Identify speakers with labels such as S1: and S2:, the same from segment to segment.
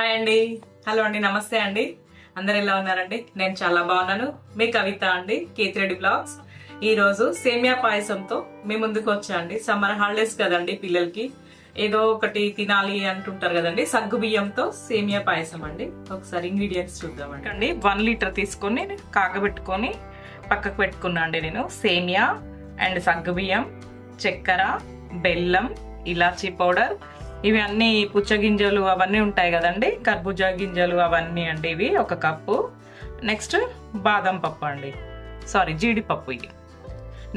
S1: Hi అండి. Hello అండి నమస్తే అండి. అందరు ఎలా ఉన్నారండి? నేను చాలా బాగున్నాను. మీ కవిత అండి కేతిరెడ్డి బ్లాగ్స్. ఈ రోజు సేమియా పాయసంతో మీ ముందుకు వచ్చాండి సమ్మర్ హాలిడేస్ కదండి పిల్లలకి. ఏదో ఒకటి తినాలి అంటుంటారు కదండి. సగ్గు బియ్యంతో సేమియా పాయసం అండి. ఒకసారి ఇంగ్రీడియంట్స్ చూద్దామండి. అండి వన్ లీటర్ తీసుకొని కాగబెట్టుకొని పక్కకు పెట్టుకున్నా అండి నేను. సేమియా అండ్ సగ్గు బియ్యం చక్కెర బెల్లం ఇలాచీ పౌడర్ ఇవి అన్ని పుచ్చగింజలు అవన్నీ ఉంటాయి కదండి. కర్బూజా గింజలు అవన్నీ అండి ఇవి ఒక కప్పు. నెక్స్ట్ బాదం పప్పు అండి. సారీ జీడిపప్పు ఇది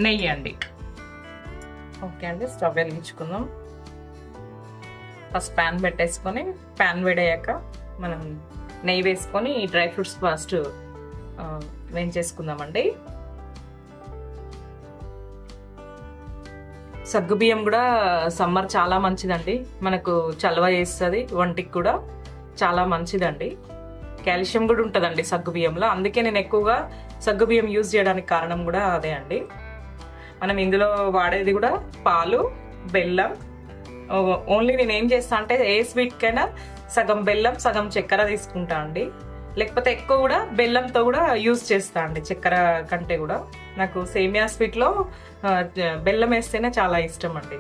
S1: నెయ్యి అండి. ఓకే అండి స్టవ్ వెలిగించుకుందాం. ఫస్ట్ ప్యాన్ పెట్టేసుకొని ప్యాన్ వేడయ్యాక మనం నెయ్యి వేసుకొని డ్రై ఫ్రూట్స్ ఫస్ట్ వేయించేసుకుందామండి. సగ్గుబియ్యం కూడా సమ్మర్ చాలా మంచిదండి. మనకు చలవ చేస్తుంది వంటికి కూడా చాలా మంచిదండి. కాల్షియం కూడా ఉంటుందండి సగ్గుబియ్యంలో అందుకే నేను ఎక్కువగా సగ్గుబియ్యం యూజ్ చేయడానికి కారణం కూడా అదే అండి. మనం ఇందులో వాడేది కూడా పాలు బెల్లం. ఓన్లీ నేను ఏం చేస్తా అంటే ఏ స్వీట్కైనా సగం బెల్లం సగం చక్కెర తీసుకుంటా అండి. లేకపోతే ఎక్కువ కూడా బెల్లంతో కూడా యూజ్ చేస్తా అండి చక్కెర కంటే కూడా. నాకు సేమియా స్వీట్లో బెల్లం వేస్తేనే చాలా ఇష్టం అండి.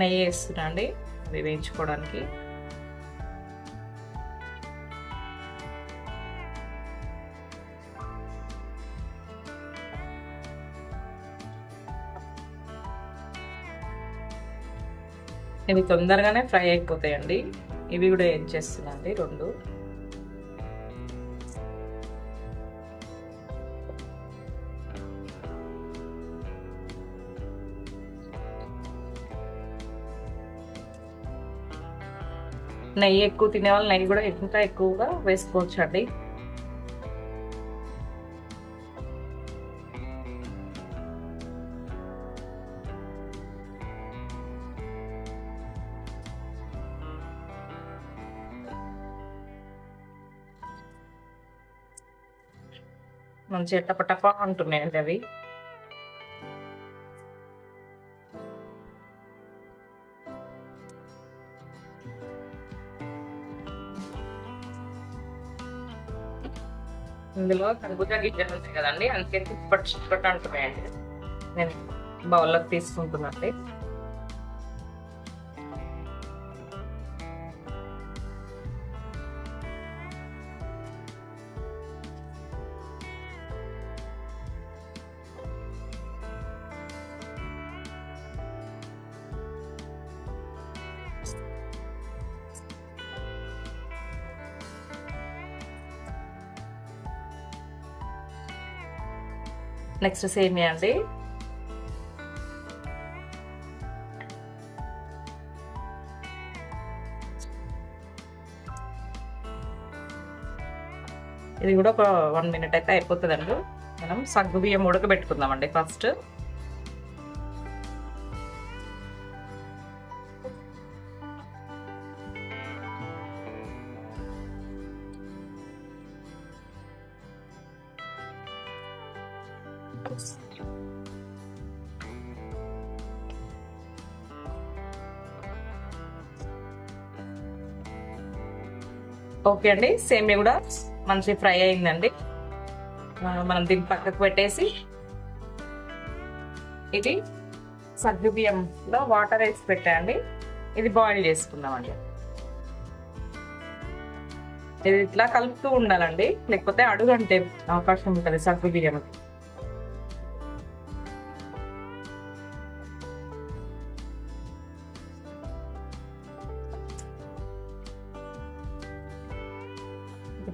S1: నెయ్యి వేస్తున్నా అండి అది వేయించుకోవడానికి. ఇవి తొందరగానే ఫ్రై అయిపోతాయండి. ఇవి కూడా ఏం చేస్తున్నాండి రెండు. నెయ్యి ఎక్కువ తినే వాళ్ళు నెయ్యి కూడా ఇంకా ఎక్కువగా వేసుకోవచ్చు అండి మంచిగా టపటప అంటున్నాయండి అవి. ఇందులో కర్బూజా గింజలు ఉంటాయి కదండి అందుకే చిప్పట్ చిప్పటి అంటున్నాయండి. నేను బౌల్లోకి తీసుకుంటున్నాండి నెక్స్ట్ సేమియా అండి? ఇది కూడా ఒక వన్ మినిట్ అయితే అయిపోతుందండి. మనం సగ్గు బియ్యం ఉడకబెట్టుకుందామండి ఫస్ట్ ఓకే అండి సేమియా కూడా మంచి ఫ్రై అయిందండి. మనం దీన్ని పక్కకు పెట్టేసి ఇది సగ్గు బియ్యంలో వాటర్ వేసి పెట్టండి ఇది బాయిల్ చేసుకుందామండి. ఇది ఇట్లా కలుపుతూ ఉండాలండి లేకపోతే అడుగు అంటే అవకాశం ఉంటుంది సగ్గు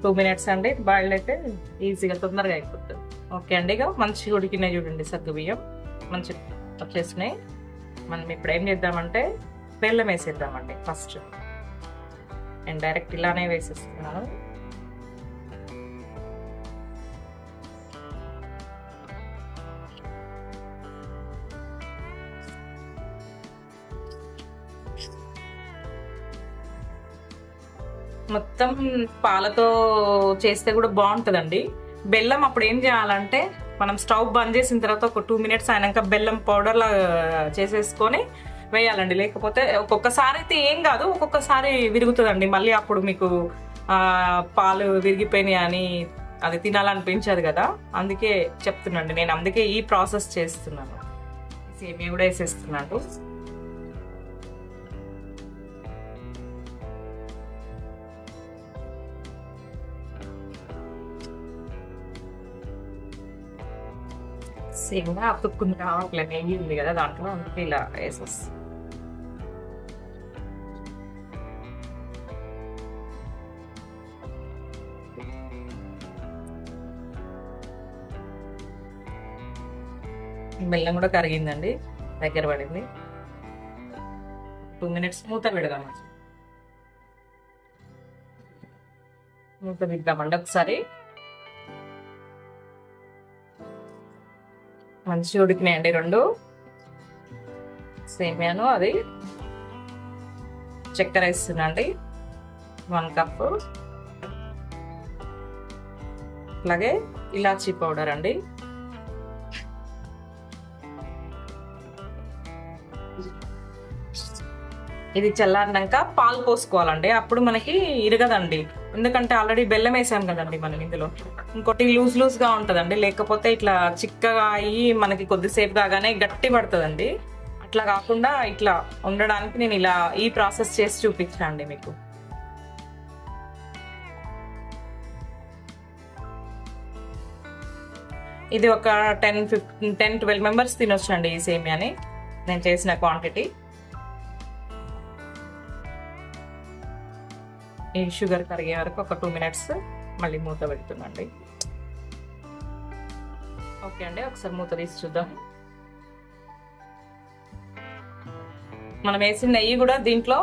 S1: టూ మినిట్స్ అండి. బాయిల్డ్ అయితే ఈజీగా తొందరగా అయిపోతుంది. ఓకే అండి ఇక మంచిగా ఉడికినాయి చూడండి సగ్గు బియ్యం. మంచి వచ్చేసినాయి. మనం ఇప్పుడు ఏం చేద్దామంటే బెల్లం వేసేద్దామండి ఫస్ట్. నేను డైరెక్ట్ ఇలానే వేసేస్తున్నాను. మొత్తం పాలతో చేస్తే కూడా బాగుంటుందండి. బెల్లం అప్పుడు ఏం చేయాలంటే మనం స్టవ్ బంద్ చేసిన తర్వాత ఒక టూ మినిట్స్ అయినాక బెల్లం పౌడర్ లా చేసేసుకొని వేయాలండి. లేకపోతే ఒక్కొక్కసారి అయితే ఏం కాదు ఒక్కొక్కసారి విరుగుతుందండి. మళ్ళీ అప్పుడు మీకు పాలు విరిగిపోయినాయి అని అది తినాలనిపించదు కదా. అందుకే చెప్తున్నాండి. నేను అందుకే ఈ ప్రాసెస్ చేస్తున్నాను. సేమియా కూడా వేసేస్తున్నాను. సేమ్గా అతుక్కుంది రావట్లేదు నెయ్యి ఉంది కదా దాంట్లో అందుకే ఇలా వేసేస్తాను బెల్లం కూడా కరిగిందండి దగ్గర పడింది. టూ మినిట్స్ మూత పెడదాం మూత పెడదామండి ఒకసారి. మంచిగా ఉడికినాయండి రెండు. సేమియాను అది. చక్కెర వేస్తున్నాండి వన్ కప్. అలాగే ఇలాచీ పౌడర్ అండి. ఇది చల్లారినాక పాలు పోసుకోవాలండి. అప్పుడు మనకి ఇరగదండి. ఎందుకంటే ఆల్రెడీ బెల్లం వేసాం కదండి మనం ఇందులో. ఇంకోటి లూజ్ లూజ్గా ఉంటదండి. లేకపోతే ఇట్లా చిక్కగా అయ్యి మనకి కొద్దిసేపు కాగానే గట్టి పడుతుందండి. అట్లా కాకుండా ఇట్లా ఉండడానికి నేను ఇలా ఈ ప్రాసెస్ చేసి చూపించాను మీకు. ఇది ఒక ten fifteen ten twelve members తినొచ్చండి ఈ సేమియాని. నేను చేసిన క్వాంటిటీ ఈ షుగర్ కరిగే వరకు ఒక టూ మినిట్స్ మళ్ళీ మూత పెడుతుందండి ఓకే అండి ఒకసారి మూత తీసి చూద్దాం. మనం వేసిన నెయ్యి కూడా దీంట్లో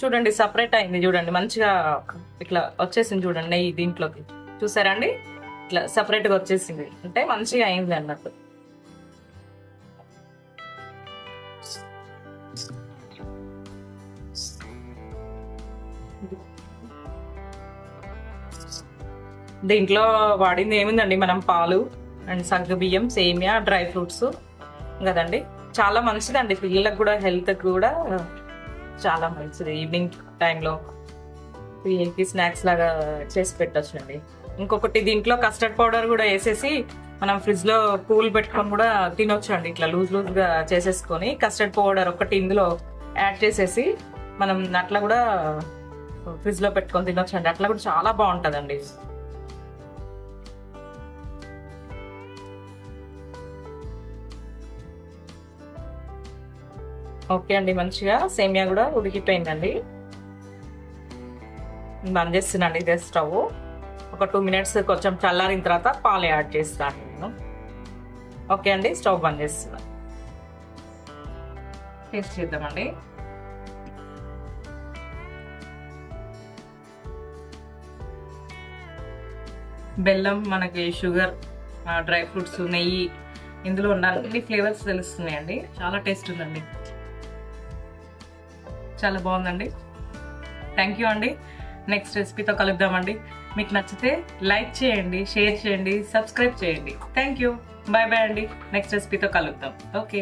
S1: చూడండి సపరేట్ అయింది చూడండి మంచిగా ఇట్లా వచ్చేసింది చూడండి నెయ్యి దీంట్లోకి. చూసారండి ఇట్లా ఇట్లా సపరేట్గా వచ్చేసింది. అంటే మంచిగా అయింది అన్నట్టు. దీంట్లో వాడింది ఏముందండి? మనం పాలు. అండ్ సగ్గు బియ్యం సేమియా డ్రై ఫ్రూట్స్. కదండి చాలా మంచిదండి. పిల్లలకు కూడా హెల్త్ కూడా చాలా మంచిది. ఈవినింగ్ టైంలో పిల్లలకి స్నాక్స్ లాగా చేసి పెట్టొచ్చండి. ఇంకొకటి దీంట్లో కస్టర్డ్ పౌడర్ కూడా వేసేసి మనం ఫ్రిడ్జ్లో కూల్ పెట్టుకొని కూడా తినొచ్చు అండి ఇట్లా లూజ్ లూజ్గా చేసేసుకొని కస్టర్డ్ పౌడర్ ఒకటి ఇందులో యాడ్ చేసేసి మనం అట్లా కూడా ఫ్రిడ్జ్లో పెట్టుకొని తినొచ్చు అండి అట్లా కూడా చాలా బాగుంటుందండి. ఓకే అండి మంచిగా. సేమియా కూడా ఉడికిపోయిందండి. బంద్ చేస్తున్నాండి ఇదే స్టవ్. ఒక టూ మినిట్స్ కొంచెం చల్లారిన తర్వాత పాలు యాడ్ చేస్తాను నేను. ఓకే అండి స్టవ్ బంద్ చేస్తున్నాను టేస్ట్ చేద్దామండి. బెల్లం మనకి షుగర్ డ్రై ఫ్రూట్స్ నెయ్యి ఇందులో ఉన్న అన్ని ఫ్లేవర్స్ తెలుస్తున్నాయండి. చాలా టేస్ట్ ఉందండి. చాలా బాగుందండి. థ్యాంక్ యూ అండి. నెక్స్ట్ రెసిపీతో కలుద్దామండి. మీకు నచ్చితే లైక్ చేయండి షేర్ చేయండి సబ్స్క్రైబ్ చేయండి. థ్యాంక్ యూ బాయ్ బాయ్ అండి. నెక్స్ట్ రెసిపీతో కలుద్దాం. ఓకే